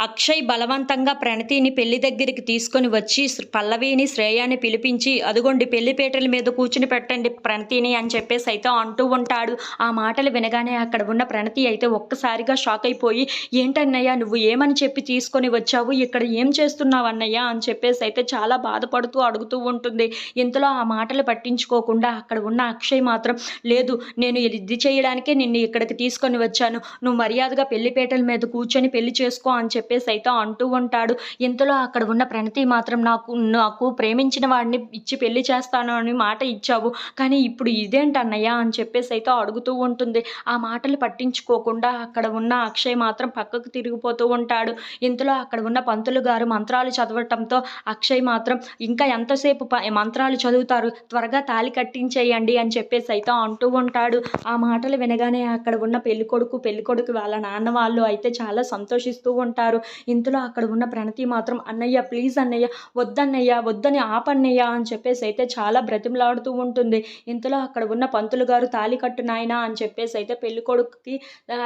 అక్షయ్ బలవంతంగా ప్రణతిని పెళ్ళి దగ్గరికి తీసుకొని వచ్చి పల్లవిని శ్రేయాని పిలిపించి అదుగోండి పెళ్ళి పీటల మీద కూర్చుని పెట్టండి ప్రణతిని అని చెప్పేసి అయితే అంటూ ఉంటాడు. ఆ మాటలు వినగానే అక్కడ ఉన్న ప్రణతి అయితే ఒక్కసారిగా షాక్ అయిపోయి ఏంటన్నయ్య నువ్వు ఏమని చెప్పి తీసుకొని వచ్చావు? ఇక్కడ ఏం చేస్తున్నావు అన్నయ్య? అని చెప్పేసి అయితే చాలా బాధపడుతూ అడుగుతూ ఉంటుంది. ఇంతలో ఆ మాటలు పట్టించుకోకుండా అక్కడ ఉన్న అక్షయ్ మాత్రం లేదు నేను ఇది చేయడానికే నిన్ను ఇక్కడికి తీసుకొని వచ్చాను. నువ్వు మర్యాదగా పెళ్ళి పీటల మీద కూర్చొని పెళ్ళి చేసుకో అని చెప్పి చెప్పేసి అయితే అంటూ ఉంటాడు. ఇంతలో అక్కడ ఉన్న ప్రణతి మాత్రం నాకు నాకు ప్రేమించిన వాడిని ఇచ్చి పెళ్ళి చేస్తాను అని మాట ఇచ్చావు. కానీ ఇప్పుడు ఇదేంటి అన్నయ్య అని చెప్పేసి అయితే అడుగుతూ ఉంటుంది. ఆ మాటలు పట్టించుకోకుండా అక్కడ ఉన్న అక్షయ్ మాత్రం పక్కకు తిరిగిపోతూ ఉంటాడు. ఇంతలో అక్కడ ఉన్న పంతులు గారు మంత్రాలు చదవటంతో అక్షయ్ మాత్రం ఇంకా ఎంతసేపు మంత్రాలు చదువుతారు? త్వరగా తాలి కట్టించేయండి అని చెప్పేసి అయితే అంటూ ఉంటాడు. ఆ మాటలు వినగానే అక్కడ ఉన్న పెళ్ళి కొడుకు పెళ్ళి కొడుకు వాళ్ళ నాన్న వాళ్ళు అయితే చాలా సంతోషిస్తూ ఉంటారు. ఇంతలో అక్కడ ఉన్న ప్రణతి మాత్రం అన్నయ్య ప్లీజ్ అన్నయ్య వద్దన్నయ్య వద్దని ఆపన్నయ్య అని చెప్పేసి అయితే చాలా బ్రతిమలాడుతూ ఉంటుంది. ఇంతలో అక్కడ ఉన్న పంతులు గారు తాలి కట్టు నాయనా అని చెప్పేసి అయితే పెళ్ళి కొడుకుకి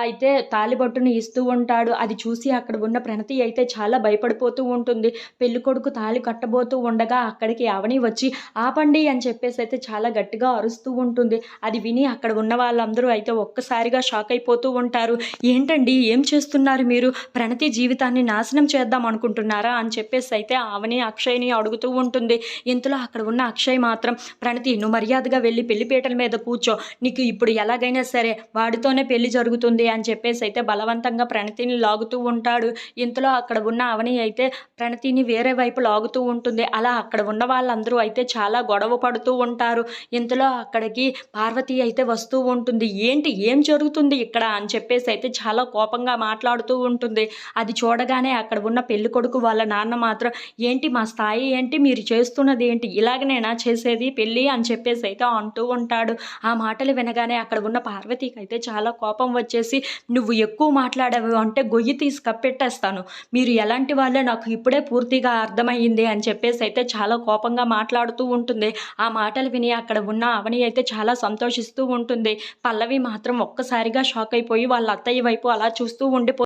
అయితే తాలిబొట్టును ఇస్తూ ఉంటాడు. అది చూసి అక్కడ ఉన్న ప్రణతి అయితే చాలా భయపడిపోతూ ఉంటుంది. పెళ్ళి కొడుకు తాలి కట్టబోతూ ఉండగా అక్కడికి అవని వచ్చి ఆపండి అని చెప్పేసి అయితే చాలా గట్టిగా అరుస్తూ ఉంటుంది. అది విని అక్కడ ఉన్న వాళ్ళందరూ అయితే ఒక్కసారిగా షాక్ అయిపోతూ ఉంటారు. ఏంటండి? ఏం చేస్తున్నారు మీరు? ప్రణతి జీవితం జీవితాన్ని నాశనం చేద్దాం అనుకుంటున్నారా అని చెప్పేసి అయితే ఆవని అక్షయ్ని అడుగుతూ ఉంటుంది. ఇంతలో అక్కడ ఉన్న అక్షయ్ మాత్రం ప్రణతి నువ్వు మర్యాదగా వెళ్ళి పెళ్ళిపీటల మీద కూర్చో. నీకు ఇప్పుడు ఎలాగైనా సరే వాడితోనే పెళ్ళి జరుగుతుంది అని చెప్పేసి అయితే బలవంతంగా ప్రణతిని లాగుతూ ఉంటాడు. ఇంతలో అక్కడ ఉన్న అవని అయితే ప్రణతిని వేరే వైపు లాగుతూ ఉంటుంది. అలా అక్కడ ఉన్న వాళ్ళందరూ అయితే చాలా గొడవ పడుతూ ఉంటారు. ఇంతలో అక్కడికి పార్వతి అయితే వస్తూ ఉంటుంది. ఏంటి? ఏం జరుగుతుంది ఇక్కడ? అని చెప్పేసి అయితే చాలా కోపంగా మాట్లాడుతూ ఉంటుంది. అది చూడగానే అక్కడ ఉన్న పెళ్ళి కొడుకు వాళ్ళ నాన్న మాత్రం ఏంటి మా స్థాయి ఏంటి? మీరు చేస్తున్నది ఏంటి? ఇలాగనేనా చేసేది? పెళ్ళి? అని చెప్పేసి అయితే అంటూ ఉంటాడు. ఆ మాటలు వినగానే అక్కడ ఉన్న పార్వతికి అయితే చాలా కోపం వచ్చేసి నువ్వు ఎక్కువ మాట్లాడావు అంటే గొయ్యి తీసి కప్పెట్టేస్తాను. మీరు ఎలాంటి వాళ్ళే? నాకు ఇప్పుడే పూర్తిగా అర్థమైంది అని చెప్పేసి అయితే చాలా కోపంగా మాట్లాడుతూ ఉంటుంది. ఆ మాటలు విని అక్కడ ఉన్న అవని అయితే చాలా సంతోషిస్తూ ఉంటుంది. పల్లవి మాత్రం ఒక్కసారిగా షాక్ అయిపోయి వాళ్ళ అత్తయ్య వైపు అలా చూస్తూ ఉండిపో